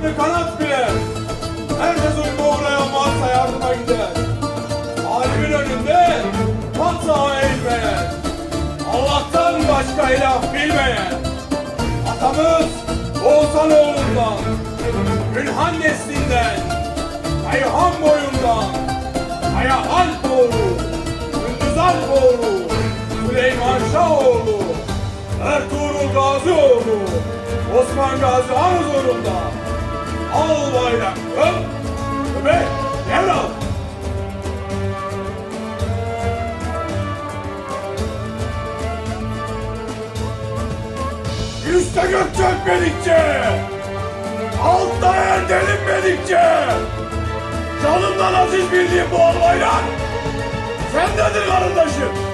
Sırtlı kanat bile. Herkes onu uğrayan varsa yardıma gider. Alimin önünde patsağı eğilmeyen. Allah'tan başka ilah bilmeyen. Atamız Oğuzhan oğlundan, Gülhan neslinden, Kayhan boyundan, Kaya Alpoğlu, Gündüz Alpoğlu, Süleyman Şahoğlu, Ertuğrul Gazioğlu, Osman Gazi Han huzurunda al bayrak öp ve devral. Üste gök çökmedikçe, altta yer delinmedikçe, canımdan aziz bildiğim bu al bayrak, sendedir kardeşim.